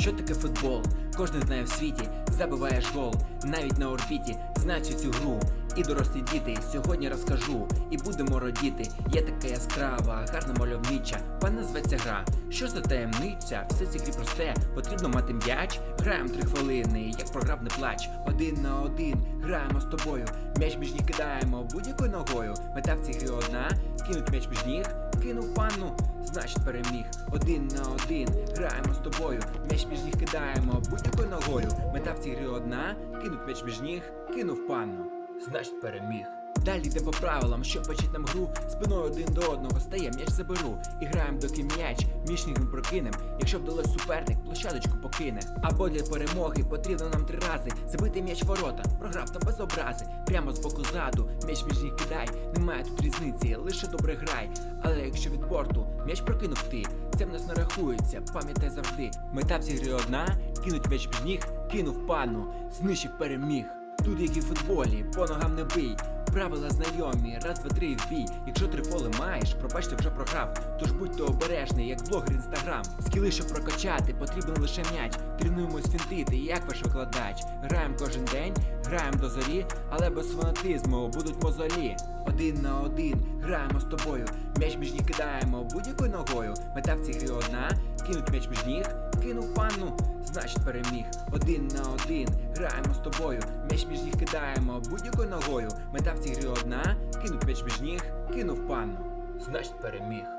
Що таке футбол? Кожен знає в світі, забиваєш гол, навіть на орбіті, знають цю гру. І дорослі діти, сьогодні розкажу, і будемо родіти. Є така яскрава, гарна мальовнича, пан назветься гра. Що за таємниця? Все ці грі просте, потрібно мати м'яч. Граємо три хвилини, як програв не плач. Один на один, граємо з тобою. М'яч між ніг кидаємо будь-якою ногою. Мета в цій грі одна, кинуть м'яч між ніг, кинув панну, значить переміг. Один на один, граємо з тобою. М'яч між ніг кидаємо будь-якою ногою. Мета в цій грі одна, кинуть м'яч між ніг, кинув панну, значить переміг. Далі йде по правилам, що почать нам гру спиною один до одного стає, м'яч заберу і граємо, доки м'яч між ми прокинем. Якщо вдалось суперник, площадочку покине. Або для перемоги потрібно нам три рази забити м'яч ворота, програв там без образи. Прямо з боку ззаду, м'яч між ніг кидай. Немає тут різниці, лише добре грай. Але якщо від борту м'яч прокинув ти, це в нас не рахується, пам'ятай завжди. Мета в цій грі одна, кинуть м'яч між ніг, кинув панну, знищив переміг. Тут як і в футболі, по ногам не бий. Правила знайомі, раз, два, три і в бій. Якщо три фоли маєш, пробачте вже програв. Тож будьте обережний, як блогер інстаграм. Скіли, щоб прокачати, потрібен лише м'яч. Тренуємось фінтити, як ваш викладач. Граємо кожен день, граємо до зорі, але без фанатизму будуть мозолі. Один на один, граємо з тобою. М'яч між ніг кидаємо будь-якою ногою. Мета в цій грі одна, кинуть м'яч між ніг, кинув панну, значить переміг. Один на один, граємо з тобою. М'яч між їх кидаємо будь-якою ногою. Мета в цій грі одна, кинуть м'яч між ніг, кинув панну, значить переміг.